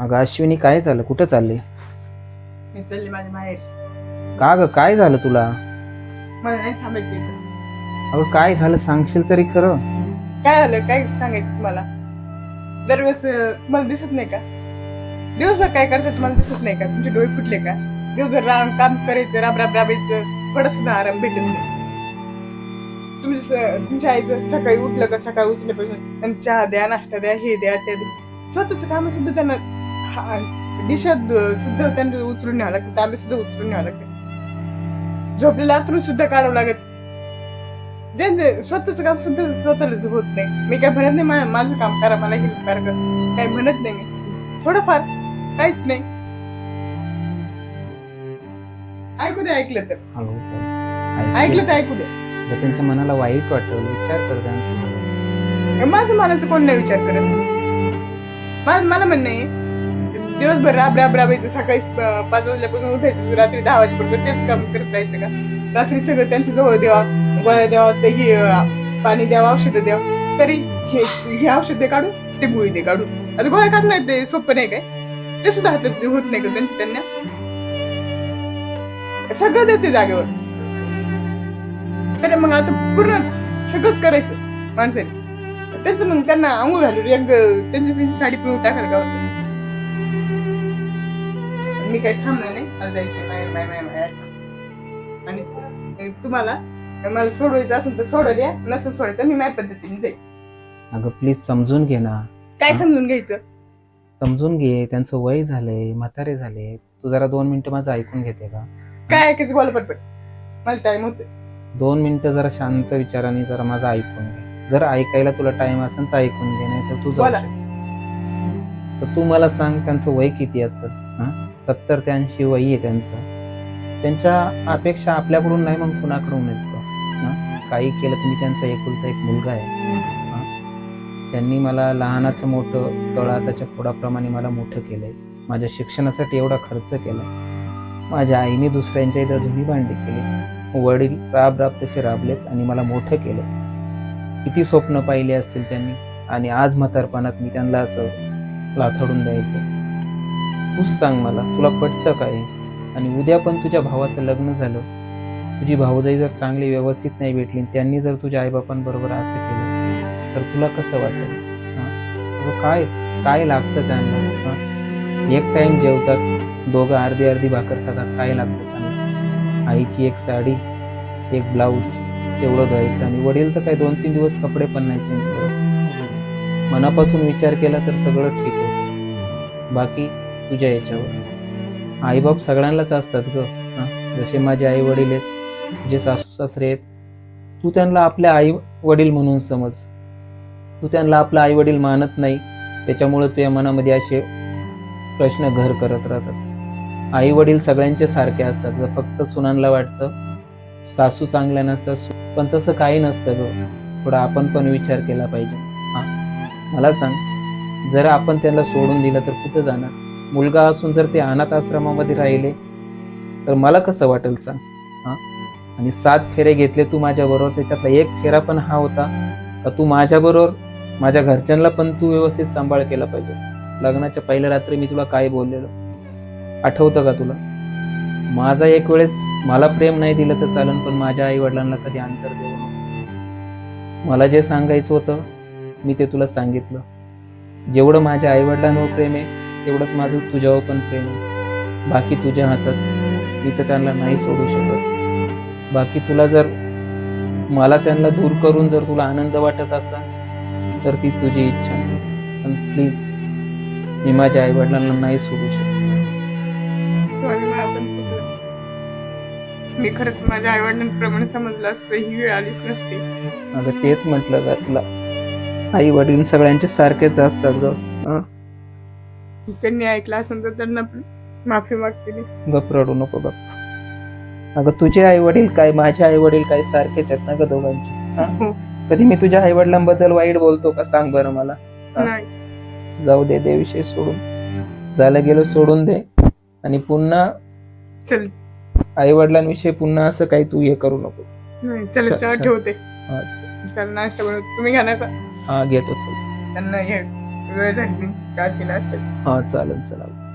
अगं अश्विनी काय झालं? कुठं चालली? मी चालली माझ्या माहेर. का ग? काय झालं तुला? मला नाही थांबायचं इथं. अगं काय झालं? सांगशील तरी खरं. काय झालं? काय सांगायचं तुम्हाला? दरवेळेस अं, तुम्हाला दिसत नाही का? दिवसभर काय करतात तुम्हाला दिसत नाही का? तुमचे डोळे फुटले का? दिवसभर राम काम करायचं राब राब राबायचं. थोडं सुद्धा आराम भेटत नाही. तुमच्या स- तुमच्या आईचं सकाळी उठलं का? सकाळी उचल्यापासून आणि चहा द्या नाश्ता द्या हे द्या ते द्या. स्वतःच काम सुद्धा त्यांना डिशात सुद्धा त्यांना उचलून न्यावं लागतं तांबे सुद्धा उचलून न्यावं लागतं. झोपलेलं आतरून सुद्धा काढावं लागत ज्यांचं स्वतःच काम सुद्धा स्वतःलाच होत नाही. मी काय म्हणत नाही माझं काम करा मला हेल्प करा. काही म्हणत नाही मी. थोडंफार काहीच नाही. ऐकू दे ऐकलं तर. हळू ऐकलं. तर ऐकू दे. त्यांच्या मनाला वाईट वाटलं विचार कर त्यांचं. माझं मनाचं कोण नाही विचार करत? मला म्हणणं आहे दिवसभर राब राब राबायचं. सकाळी पाच वाजल्यापासून उठायचं. रात्री दहा वाजेपर्यंत तेच काम करत राहायचं का? रात्री सगळं त्यांच्या जवळ द्यावा. गोळ्या द्यावा ते पाणी द्यावं औषधं द्यावं. तरी हे हे औषध काढू ते गोळी दे काढू आता गोळ्या काढणं ते सोपं नाही काय? ते सुद्धा हातात होत नाही का त्यांचं त्यांना? सगळं देते जागेवर. तर मग आता पूर्ण सगळंच करायचं माणसाने. त्यांचं मग त्यांना आंघोळ घालून एक त्यांची त्यांची साडी पिळून टाकायला का होतं? मी काही थांबणार नाही. मला जायचं माय माय माय माय आणि तुम्हाला मला सोडवायचं असेल तर सोडा द्या नसेल सोडायचं मी माझ्या पद्धतीने जाईल. अगं प्लीज समजून घे ना. काय समजून घ्यायचं? समजून घे त्यांचं वय झालंय म्हातारे झाले. तू जरा दोन मिनिटं माझं ऐकून घेते का? काय ऐकायचं? बोला पटपट. मला टाइम होतोय. दोन मिनिटं जरा शांत विचाराने जरा माझं ऐकून घे. जर ऐकायला तुला टाइम असेल तर ऐकून घे नाही तर तू जाऊ बोला. तर तू मला सांग त्यांचं वय किती असेल? हा? सत्तर ते ऐंशी वय आहे त्यांचं. त्यांच्या अपेक्षा आपल्याकडून नाही मग कुणाकडून येतो काही केलं तर मी त्यांचा एकुलता एक मुलगा आहे. त्यांनी मला लहानाचं मोठं तळा त्याच्या फोडाप्रमाणे मला मोठं केलंय. माझ्या शिक्षणासाठी एवढा खर्च केला माझ्या आईने दुसऱ्यांच्या इथं धुनी भांडी केली. वडील राब राब तसे राबलेत आणि मला मोठं केलं. किती स्वप्न पाहिले असतील त्यांनी. आणि आज म्हातारपणात मी त्यांना असं लाथडून द्यायचं. तूच सांग मला तुला पटतं काय आणि उद्या पण तुझ्या भावाचं लग्न झालं. तुझी भाऊजाई जर चांगली व्यवस्थित नाही भेटली त्यांनी जर तुझ्या आईबापांबरोबर असं केलं तर तुला कसं वाटेल? हां? काय काय लागतं त्यांना? हां? एक टाइम जेवतात दोघं अर्धी अर्धी भाकर खातात काय लागतं त्यांना? आईची एक साडी एक ब्लाऊज तेवढं घ्यायचं आणि वडील तर काय दोन तीन दिवस कपडे पण नाही चेंज करत. मनापासून विचार केला तर सगळं ठीक होतं. बाकी तुझ्या याच्यावर. आईबाप सगळ्यांनाच असतात ग जसे माझे आई वडील आहेत तुझे सासू सासरे आहेत तू त्यांना आपल्या आई वडील म्हणून समज. तू त्यांना आपला आई वडील मानत नाही त्याच्यामुळे तुझ्या मनामध्ये असे प्रश्न घर करत राहतात. आई वडील सगळ्यांचे सारखे असतात ग फक्त सुनांना वाटतं सासू चांगल्या नसतात पण तसं काही नसतं ग. थोडा आपण पण विचार केला पाहिजे हा? मला सांग जर आपण त्यांना सोडून दिलं तर कुठं जाणार? मुलगा असून जर ते अनाथ आश्रमामध्ये राहिले तर मला कसं वाटेल सांग? हां? आणि सात फेरे घेतले तू माझ्याबरोबर त्याच्यातला एक फेरा पण हा होता का तू माझ्याबरोबर माझ्या घरच्यांना पण तू व्यवस्थित सांभाळ केला पाहिजे. लग्नाच्या पहिल्या रात्री मी तुला काय बोललेलो? आठवतं का तुला? माझा एक वेळेस मला प्रेम नाही दिलं तर चालन पण माझ्या आई वडिलांना कधी अंतर देऊ नको. मला जे सांगायचं होतं मी ते तुला सांगितलं. जेवढं माझ्या आई वडिलांवर प्रेम आहे तेवढंच माझं तुझ्यावर पण प्रेम आहे. बाकी तुझ्या हातात मी तर त्यांना नाही सोडू शकत. बाकी तुला जर मला त्यांना दूर करून जर तुला आनंद वाटत असेल तर ती तुझी इच्छा पण प्लीज मी माझ्या आई वडिलांना नाही सोडू शकत. मी खरंच माझ्या आई वडिलांप्रमाणे समजलं असतं ही वेळ आलीच नसती. अगं तेच म्हटलं का तुला. आई वडील सगळ्यांचे सारखेच असतात ग. हं? त्यांनी ऐकलं असेल तर त्यांना माफी मागते. गप रडू नको गप. अगं तुझे आई वडील काय? माझे आई वडील काय सारखेच आहेत ना ग दोघांचे? हं? कधी मी तुझ्या आई वडिलांबद्दल वाईट बोलतो का सांग बरं मला? हा. नाही. जाऊ दे दे विषय सोडून. झालं गेलं सोडून दे. आणि पुन्हा चल. आई वडिलांविषयी पुन्हा असं काही तू हे करू नको. नाही चल चहा ठेवते. हा, चल. चल नाश्ता बनव. तुम्ही घ्या ना आता. हा घेतो चल. त्यांना हे वेळ झाली चार चहाची नाश्त्याची हा चालेल चालेल.